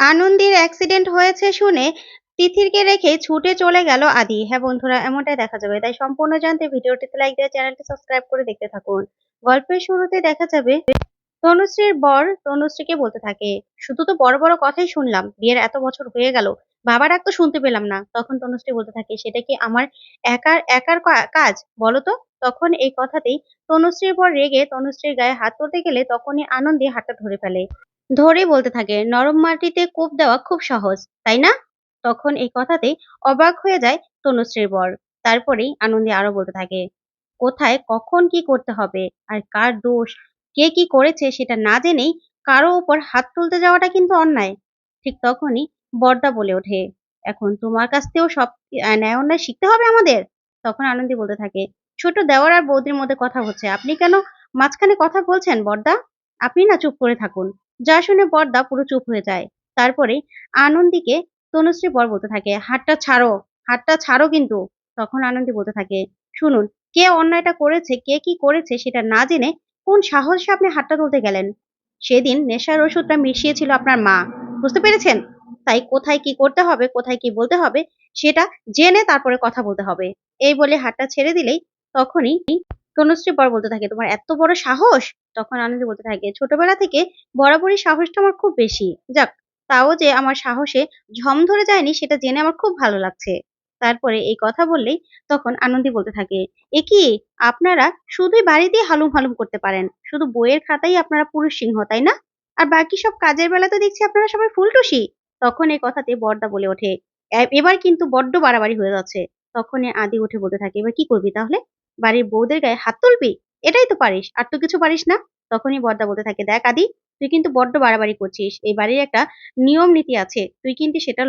আনন্দের অ্যাক্সিডেন্ট হয়েছে শুনে তিথিরকে রেখে ছুটে চলে গেল আদি। হ্যাঁ বন্ধুরা, এমনটাই দেখা যাবে। তাই সম্পূর্ণ জানতে ভিডিওটিতে লাইক দিয়ে চ্যানেলটি সাবস্ক্রাইব করে দেখতে থাকুন। গল্পের শুরুতে দেখা যাবে তনুশ্রীর বর তনুশ্রীকে বলতে থাকে, শুধু তো বড় বড় কথাই শুনলাম, বিয়ের এত বছর হয়ে গেল, বাবার ডাক তো শুনতে পেলাম না। তখন তনুশ্রী বলতে থাকে, সেটা কি আমার একার একার কাজ? বলো তো। তখন এই কথাতেই তনুশ্রীর পর রেগে তনুশ্রীর গায়ে হাত তুলতে গেলে তখনই আনন্দে হাতটা ধরে ফেলে। ধরে বলতে থাকে, নরম মাটিতে কোপ দেওয়া খুব সহজ, তাই না? তখন এই কথাতেই অবাক হয়ে যায় তনুশ্রীর বর। তারপরেই আনন্দে আরও বলতে থাকে, কোথায়, কখন কি করতে হবে? আর কার দোষ? কে কি করেছে সেটা না জেনেই কারও উপর হাত তুলতে যাওয়াটা কিন্তু অন্যায়। ঠিক তখনই বড়দা বলে ওঠে, এখন তোমার কাছ থেকেও সব ন্যায় অন্যায় শিখতে হবে আমাদের? তখন আনন্দী বলতে থাকে, ছোট দেওয়ার আর বৌদির মধ্যে কথা হচ্ছে, আপনি কেন মাঝখানে কথা বলছেন বরদা? আপনি না চুপ করে থাকুন। যা শুনে বড়দা পুরো চুপ হয়ে যায়। তারপরে আনন্দীকে তনুশ্রী বর বলতে থাকে, হাতটা ছাড়ো হাতটা ছাড়ো কিন্তু। তখন আনন্দী বলতে থাকে, শুনুন, কে অন্যায়টা করেছে, কে কি করেছে সেটা না জেনে কোন সাহসে আপনি হাতটা তুলতে গেলেন? সেদিন নেশার ওষুধটা মিশিয়েছিল আপনার মা। বুঝতে পেরেছেন? তাই কোথায় কি করতে হবে, কোথায় কি বলতে হবে, সেটা জেনে তারপরে কথা বলতে হবে। এই বলে হাতটা ছেড়ে দিলেই তখনই তনুশ্রী বর বলতে থাকে, তোমার এত বড় সাহস? তখন আনন্দী বলতে থাকে, ছোটবেলা থেকে বরাবরই সাহসটা আমার খুব বেশি। যাক, তাও যে আমার সাহসে ঝম ধরে যায়নি, সেটা জেনে আমার খুব ভালো লাগছে। তারপরে এই কথা বললেই তখন আনন্দী বলতে থাকে, এ কি? আপনারা শুধুই বাড়িতেই হালুম হালুম করতে পারেন। শুধু বইয়ের খাতাই আপনারা পুরুষ সিংহ, তাই না? আর বাকি সব কাজের বেলা তো দেখছি আপনারা সবাই ফুলটুসি। তখন এই কথাতে বর্দা বলে ওঠে এবার কিন্তু বড্ড বাড়াবাড়ি হয়ে যাচ্ছে। তখনই আদি উঠে বলতে থাকে, এবার কি করবি তাহলে? বাড়ির বউদের গায়ে হাত তুলবি? এটাই তো পারিস। আর তো কিছু পারিস না? তখনই বড়দা বলতে থাকে, দেখ আদি, তুই কিন্তু বড্ড বাড়াবাড়ি করছিস। এই বাড়ির একটা নিয়ম নীতি আছে। তুই কিন্তু সেটা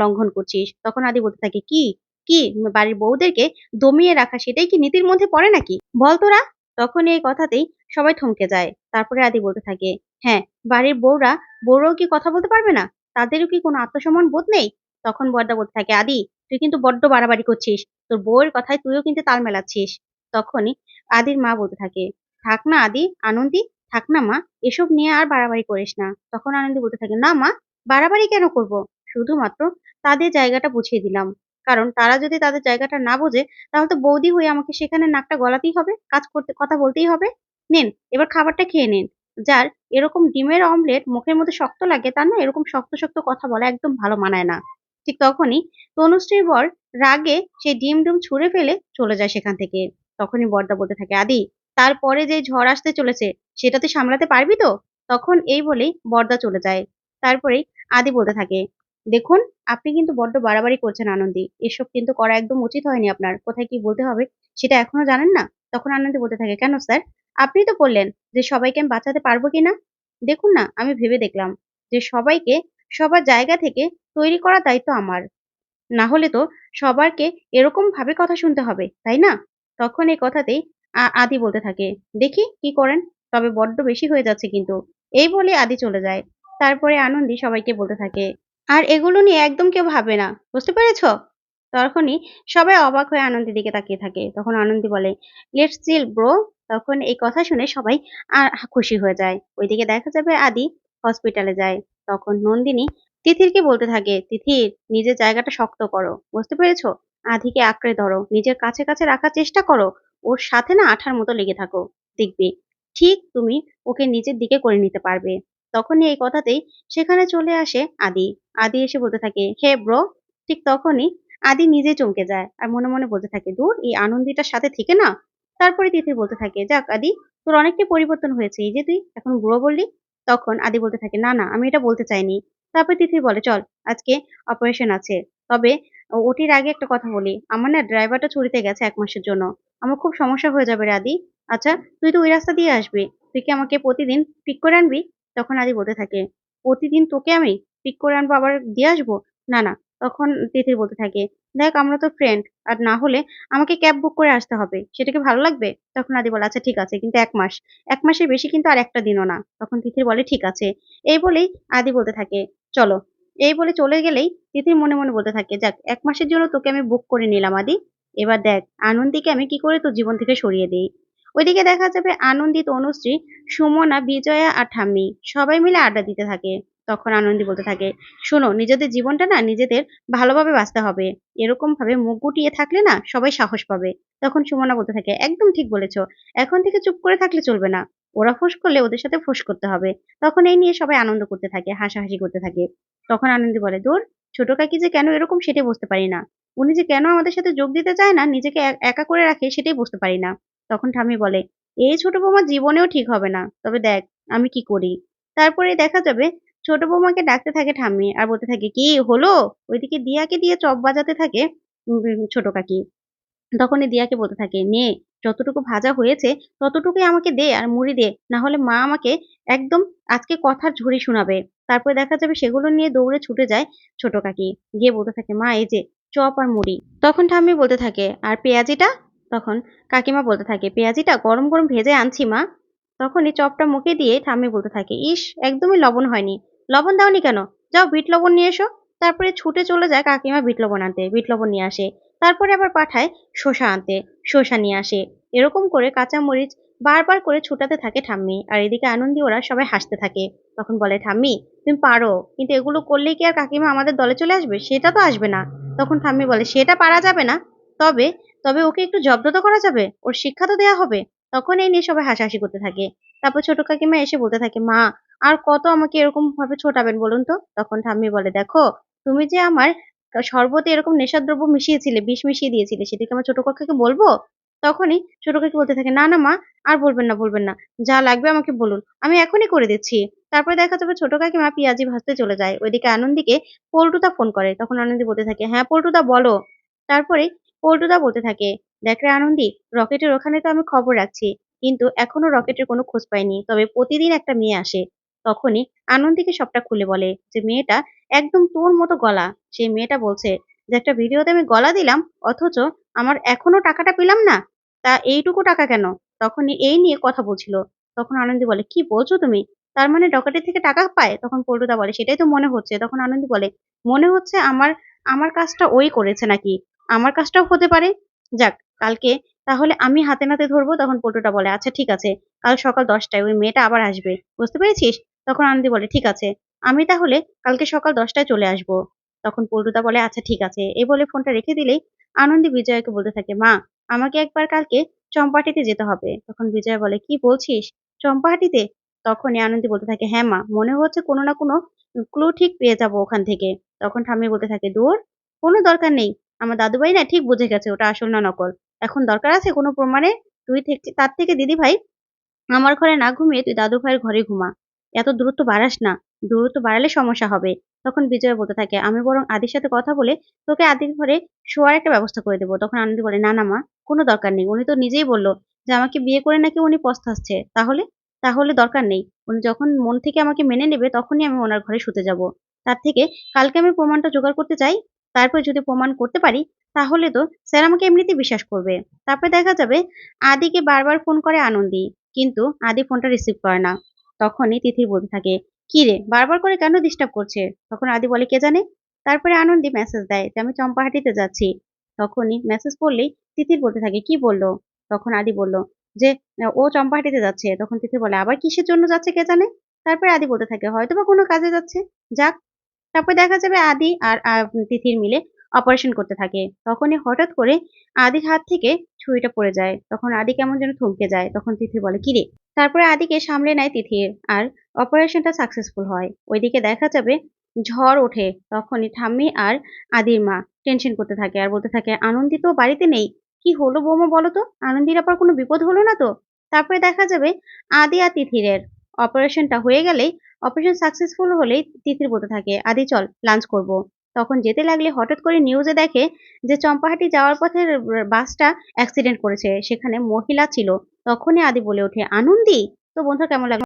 লঙ্ঘন করছিস। তখন আদি বলতে থাকে, কি? কি? বাড়ির বউদেরকে দমিয়ে রাখা সেটাই কি নীতির মধ্যে পড়ে নাকি? বল তোরা। তখন এই কথাতেই সবাই থমকে যায়। তারপরে আদি বলতে থাকে হ্যাঁ বাড়ির বউরা, বউরাও কি কথা বলতে পারবে না? তাদেরও কি কোনো আত্মসম্মান বোধ নেই? তখন বড়দা বলতে থাকে, আদি, তুই কিন্তু বড্ড বাড়াবাড়ি করছিস। তোর বউয়ের কথায় তুইও কিন্তু তাল মেলাচ্ছিস। তখনই আদির মা বলতে থাকে, থাক না আদি, আনন্দি, থাক না মা, এসব নিয়ে আর বাড়াবাড়ি করিস না। তখন আনন্দি বলতে থাকে, না মা, বাড়াবাড়ি কেন করব? শুধুমাত্র তাদের জায়গাটা বুঝিয়ে দিলাম। কারণ তারা যদি তাদের জায়গাটা না বোঝে, তাহলে তো বৌদি হয়ে আমাকে সেখানে নাকটা গলাতেই হবে, কাজ করতে, কথা বলতেই হবে। নিন, এবার খাবারটা খেয়ে নিন। যার এরকম ডিমের অমলেট মুখের মধ্যে শক্ত লাগে, তার না এরকম শক্ত শক্ত কথা বলা একদম ভালো মানায় না। ঠিক তখনই তনুশ্রীর বর রাগে সেই ডিম ডুম ছুঁড়ে ফেলে চলে যায় সেখান থেকে। তখনই বরদা বলতে থাকে, আদি, তারপরে যে ঝড় আসতে চলেছে, সেটা তুই সামলাতে পারবি তো? তখন এই বলেই বরদা চলে যায়। তারপরেই আদি বলতে থাকে, দেখুন, আপনি কিন্তু বড্ড বাড়াবাড়ি করছেন আনন্দী। এসব কিন্তু করা একদম উচিত হয়নি আপনার। কোথায় কি বলতে হবে সেটা এখনও জানেন না? তখন আনন্দী বলতে থাকে, কেন স্যার? আপনি তো বললেন যে সবাইকে আমি বাঁচাতে পারব কিনা দেখুন না, আমি ভেবে দেখলাম যে সবাইকে সবার জায়গা থেকে তৈরি করার দায়িত্ব আমার। না হলে তো সবারকে এরকম ভাবে কথা শুনতে হবে, তাই না? তখন এই কথাতেই আদি বলতে থাকে, দেখি কি করেন, তবে বড্ড বেশি হয়ে যাচ্ছে কিন্তু। এই বলে আদি চলে যায়। তারপরে আনন্দি সবাইকে বলতে থাকে, আর এগুলো নিয়ে একদম কেউ ভাবে না, বুঝতে পেরেছ? তখনই সবাই অবাক হয়ে আনন্দের দিকে তাকিয়ে থাকে। তখন আনন্দি বলে লেটস চিল ব্রো তখন এই কথা শুনে সবাই খুশি হয়ে যায়। ওইদিকে দেখা যাবে আদি হসপিটালে যায়। তখন নন্দিনী তিথিরকে বলতে থাকে, তিথির, নিজের জায়গাটা শক্ত করো, বুঝতে পেরেছ? আধিকে আঁকড়ে ধরো, নিজের কাছে কাছে রাখার চেষ্টা করো, ওর সাথে না আঠার মতো লেগে থাকো, দেখবে ঠিক তুমি ওকে নিজের দিকে করে নিতে পারবে। তখনই এই কথাতেই সেখানে চলে আসে আদি। আদি এসে বলতে থাকে, হে ব্রো, ঠিক তখনই আদি নিজে চমকে যায় আর মনে মনে বলতে থাকে, দূর, এই আনন্দিটার সাথে থেকে না? তারপরে তিথি বলতে থাকে, যাক আদি, তোর অনেকটাই পরিবর্তন হয়েছে, এই যে তুই এখন বুড়ো বললি? তখন আদি বলতে থাকে, না না, আমি এটা বলতে চাইনি। তারপর তিথি বলে, চল, আজকে অপারেশন আছে। তবে ওটির আগে একটা কথা বলি। আমার না ড্রাইভারটা চুরিতে গেছে এক মাসের জন্য। আমার খুব সমস্যা হয়ে যাবে রে আদি আচ্ছা তুই তো ওই রাস্তা দিয়ে আসবি। তুই কি আমাকে প্রতিদিন পিক করে আনবি? তখন আদি বলতে থাকে, প্রতিদিন তোকে আমি পিক করে আনব, আবার দিয়ে আসব? না না, তখন তিথির বলতে থাকে, দেখ, আমরা তো ফ্রেন্ড আর না হলে আমাকে ক্যাব বুক করে আসতে হবে। সেটাকে ভালো লাগবে? তখন আদি বলে আচ্ছা ঠিক আছে, কিন্তু এক মাস। এক মাসের বেশি কিন্তু আর একটা দিনও না। তখন তিথির বলে, ঠিক আছে। এই বলেই আদি বলতে থাকে, চলো। এই বলে চলে গেলেই তিথির মনে মনে বলতে থাকে, যাক, এক মাসের জন্য তোকে আমি বুক করে নিলাম আদি। এবার দেখ, আনন্দিকে আমি কি করে তোর জীবন থেকে সরিয়ে দিই? ওইদিকে দেখা যাবে আনন্দিত অনুশ্রী, সুমনা, বিজয়া আর ঠাম্মি সবাই মিলে আড্ডা দিতে থাকে। তখন আনন্দী বলতে থাকে, শোনো, নিজেদের জীবনটা না নিজেদের ভালোভাবে বাঁচতে হবে। এরকম ভাবে মুখ গুটিয়ে থাকলে না সবাই সাহস পাবে। তখন সুমনা বলতে থাকে, একদম ঠিক বলেছ। এখন থেকে চুপ করে থাকলে চলবে না। ওরা ফোঁস করলে ওদের সাথে ফোঁস করতে হবে। তখন এই নিয়ে সবাই আনন্দ করতে থাকে, হাসাহাসি করতে থাকে। তখন আনন্দী বলে, দূর ছোট কাকি যে কেন এরকম সেটাই বুঝতে পারি না। উনি যে কেন আমাদের সাথে যোগ দিতে চায় না, নিজেকে এক- করে রাখে সেটাই বুঝতে পারি না। তখন ঠাম্মি বলে, এই ছোট বৌমা জীবনেও ঠিক হবে না। তবে দেখ, আমি কি করি? তারপরে দেখা যাবে ছোট বৌমাকে ডাকতে থাকে ঠাম্মি আর বলতে থাকে, কি হলো? ওইদিকে দিয়াকে দিয়ে চপ বাজাতে থাকে ছোট কাকি। তখনই দিয়াকে বলতে থাকে, নে, যতটুকু ভাজা হয়েছে ততটুকুই আমাকে দে আর মুড়ি দে না হলে মা আমাকে একদম আজকে কথার ঝুড়ি শোনাবে। তারপরে দেখা যাবে সেগুলো নিয়ে দৌড়ে ছুটে যায় ছোট কাকি। গিয়ে বলতে থাকে, মা, এই যে চপ আর মুড়ি। তখন ঠাম্মি বলতে থাকে, আর পেঁয়াজিটা? তখন কাকিমা বলতে থাকে, পেঁয়াজিটা গরম গরম ভেজে আনছি মা। তখনই চপটা মুখে দিয়ে ঠাম্মি বলতে থাকে, ইস, একদমই লবণ হয়নি। লবণ দাওনি কেন? যাও বিট লবণ নিয়ে এসো। তারপরে ছুটে চলে যায় কাকিমা বিট লবণ আনতে। বিট লবণ নিয়ে আসে। তারপরে আবার পাঠায় শসা আনতে। শসা নিয়ে আসে। এরকম করে কাঁচা মরিচ বারবার করে ছুটাতে থাকে ঠাম্মি। আর এদিকে আনন্দি ওরা সবাই হাসতে থাকে। তখন বলে, ঠাম্মি, তুমি পারো। কিন্তু এগুলো করলেই কি আর কাকিমা আমাদের দলে চলে আসবে? সেটা তো আসবে না। তখন ঠাম্মি বলে, সেটা পারা যাবে না। তবে তবে ওকে একটু জব্দ তো করা যাবে। ওর শিক্ষা তো দেওয়া হবে। তখন এই নিয়ে সবাই হাসাহাসি করতে থাকে। তারপর ছোট কাকিমা এসে বলতে থাকে, মা আর কত আমাকে এরকম ভাবে ছোটাবেন বলুন তো? তখন ঠাম্মি বলে, দেখো, তুমি যে আমার শরবতে এরকম নেশাদ্রব্য মিশিয়েছিলে, বিষ মিশিয়ে দিয়েছিলে সেটা কি আমার ছোট কাকাকে বলব? তখনই ছোট কাকি বলতে থাকে, না না মা, আর বলবেন না বলবেন না, যা লাগবে আমাকে বলুন, আমি এখনই করে দিচ্ছি। তারপরে দেখা যাবে ছোট কাকিমা পেঁয়াজি ভাজতে চলে যায়। ওইদিকে আনন্দীকে পল্টুদা ফোন করে, তখন আনন্দী বলতে থাকে হ্যাঁ পল্টুদা, বলো। তারপরে পল্টুদা বলতে থাকে, দেখ রে আনন্দী, রকেটের ওখানে তো আমি খবর রাখছি, কিন্তু এখনও রকেটের কোনো খোঁজ পাইনি, তবে প্রতিদিন একটা মেয়ে আসে। তখনই আনন্দীকে সবটা খুলে বলে যে, মেয়েটা একদম তোর মতো গলা। সেই মেয়েটা বলছে যে, একটা ভিডিওতে আমি গলা দিলাম, অথচ আমার এখনও টাকাটা পেলাম না। তা এইটুকু টাকা কেন? তখনই এই নিয়ে কথা বলছিল। তখন আনন্দী বলে, কি বলছো তুমি? তার মানে ডকাটের থেকে টাকা পায়? তখন পল্টুদা বলে, সেটাই তো মনে হচ্ছে। তখন আনন্দী বলে, মনে হচ্ছে আমার আমার কাজটা ওই করেছে নাকি? আমার কাজটাও হতে পারে? যাক, কালকে তাহলে আমি হাতে নাতে ধরবো? তখন পল্টুটা বলে আচ্ছা ঠিক আছে। কাল সকাল দশটায় ওই মেয়েটা আবার আসবে। বুঝতে পেরেছিস? তখন আনন্দি বলে, ঠিক আছে, আমি তাহলে কালকে সকাল দশটায় চলে আসব। তখন পল্টুদা বলে আচ্ছা ঠিক আছে। এই বলে ফোনটা রেখে দিলেই আনন্দি বিজয়কে বলতে থাকে, মা, আমাকে একবার কালকে চম্পাহাটিতে যেতে হবে। তখন বিজয় বলে, কি বলছিস? চম্পাহাটিতে? তখনই আনন্দি বলতে থাকে হ্যাঁ মা, মনে হচ্ছে কোনো না কোনো ক্লু ঠিক পেয়ে যাব ওখান থেকে। তখন ঠাম্মি বলতে থাকে, দূর, কোনো দরকার নেই। আমার দাদুভাই না ঠিক বুঝে গেছে, ওটা আসল না নকল। এখন দরকার আছে কোনো প্রমাণে? তুই থেকে, তার থেকে দিদি ভাই আমার ঘরে না ঘুমিয়ে তুই দাদু ভাইয়ের ঘরে ঘুমা। এত দূরত্ব বাড়াস না। দূরত্ব বাড়ালে সমস্যা হবে। তখন বিজয় বলতে থাকে, আমি বরং আদির সাথে কথা বলে তোকে আদির ঘরে শোয়ার একটা ব্যবস্থা করে দেবো। তখন আনন্দি বলে, না না, মা, কোনো দরকার নেই। উনি তো নিজেই বলল যে, আমাকে বিয়ে করে নাকি উনি পস্তাচ্ছে। তাহলে? তাহলে দরকার নেই। উনি যখন মন থেকে আমাকে মেনে নেবে, তখনই আমি ওনার ঘরে শুতে যাব। তার থেকে কালকে আমি প্রমাণটা জোগাড় করতে চাই। তারপর যদি প্রমাণ করতে পারি, তাহলে তো স্যার আমাকে এমনিতেই বিশ্বাস করবে। তারপরে দেখা যাবে, আদিকে বারবার ফোন করে আনন্দি। কিন্তু আদি ফোনটা রিসিভ করে না। তখনই তিথি বলতে থাকে, কি রে, বারবার করে কেন ডিস্টার্ব করছে? তখন আদি বলে, কে জানে? তারপরে আনন্দি মেসেজ দেয়, যে আমি চম্পাহাটিতে যাচ্ছি। তখনই মেসেজ পড়লেই তিথির বলতে থাকে, কি বলল? তখন আদি বলল, যে ও চম্পাহাটিতে যাচ্ছে। তখন তিথি বলে, আবার কিসের জন্য যাচ্ছে কে জানে? তারপরে আদি বলতে থাকে, হয়তো বা কোনো কাজে যাচ্ছে। যাক, তারপর দেখা যাবে আদি আর তিথির মিলে অপারেশন করতে থাকে। তখনই হঠাৎ করে আদির হাত থেকে ছুরিটা পড়ে যায়। তখন আদি কেমন যেন থমকে যায়। তখন তিথি বলে, কি রে তারপরে আদিকে সামলে নেয় তিথির আর অপারেশনটা সাকসেসফুল হয়। ওইদিকে দেখা যাবে ঝড় ওঠে তখনই ঠাম্মি আর আদির মা টেনশন করতে থাকে আর বলতে থাকে, আনন্দি তো বাড়িতে নেই। কি হলো বৌমা বলো তো? আনন্দির আবার কোনো বিপদ হলো না তো? তারপরে দেখা যাবে আদি আর তিথিরের অপারেশনটা হয়ে গেলেই অপারেশন সাকসেসফুল হলেই তিথির বলতে থাকে, আদি চল লাঞ্চ করব। তখন যেতে লাগলে হঠাৎ করে নিউজে দেখে যে চম্পাহাটি যাওয়ার পথে বাসটা অ্যাক্সিডেন্ট করেছে। সেখানে মহিলা ছিল। তখনই আদি বলে ওঠে। আনন্দি তো বন্ধুরা কেমন লাগল?